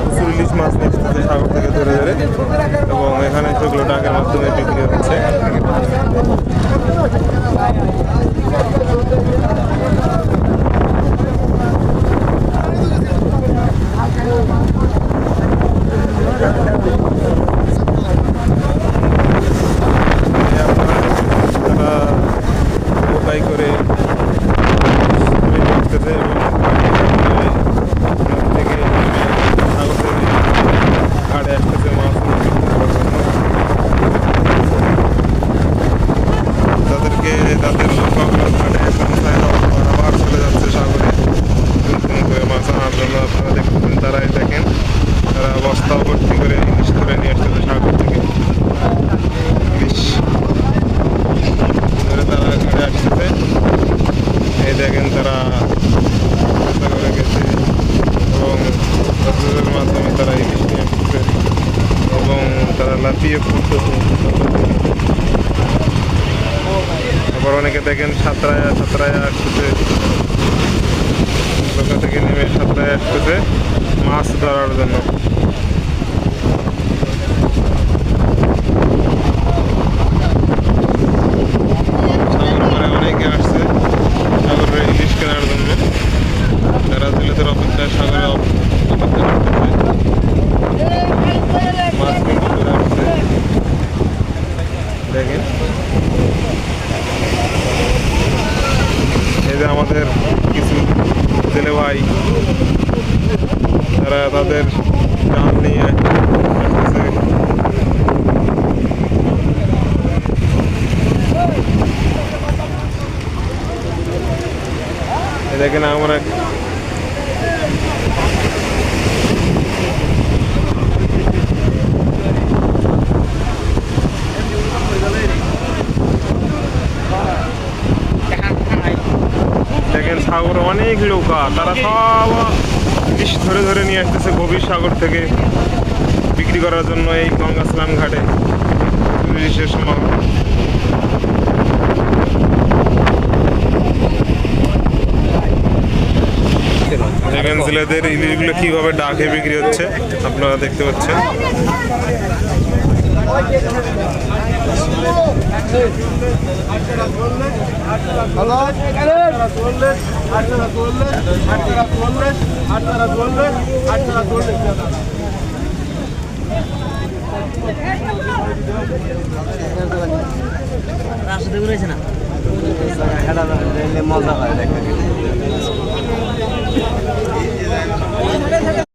প্রচুর ইলিশ মাছ নিয়ে আসতেছে সাগর থেকে ধরে ধরে। এবং এখানে সেগুলো ডাকের মাধ্যমে বিক্রি হচ্ছে এই আপনারা তারা নৌকায় করে বিক্রি করতেছে এবং নদী থেকে নেমে সাগর থেকে ঘাটে আসতেছে মাছ বিক্রি করার জন্য। তাদেরকে তাদের নৌকা ঘাটে পৌঁছায় দেওয়ার পর আবার চলে যাচ্ছে সাগরে নতুন করে মাছ আনার জন্য আপনারা দেখতেছেন তারাই দেখেন, তারা বস্তা ভর্তি করে ইলিশ ধরে নিয়ে আসতেছে সাগর থেকে। তারা ঘাটে আসতেছে। এই দেখেন তারা গেছে এবং মাধ্যমে তারা এবং তারা লাফিয়ে আবার অনেকে দেখেন সাঁতরায়া সাঁতরায়া আসতেছে। নৌকা থেকে নেমে সাঁতরায়া আসতেছে মাছ ধরার জন্য। এই যে আমাদের ভাই। তারা তাদের জাল নিয়ে দেখেন আমরা দেখেন সাগরে অনেক নৌকা, তারা সব ইলিশ ধরে ধরে নিয়ে আসতেছে গভীর সাগর থেকে বিক্রি করার জন্য এই গঙ্গা স্নান ঘাটে ইলিশের সময় দেখেন ছেলেদের ইলিশগুলো কীভাবে ডাকে বিক্রি হচ্ছে, আপনারা দেখতে পাচ্ছেন। রাস্তাতে ঘুরেছে না মজা হয় দেখতে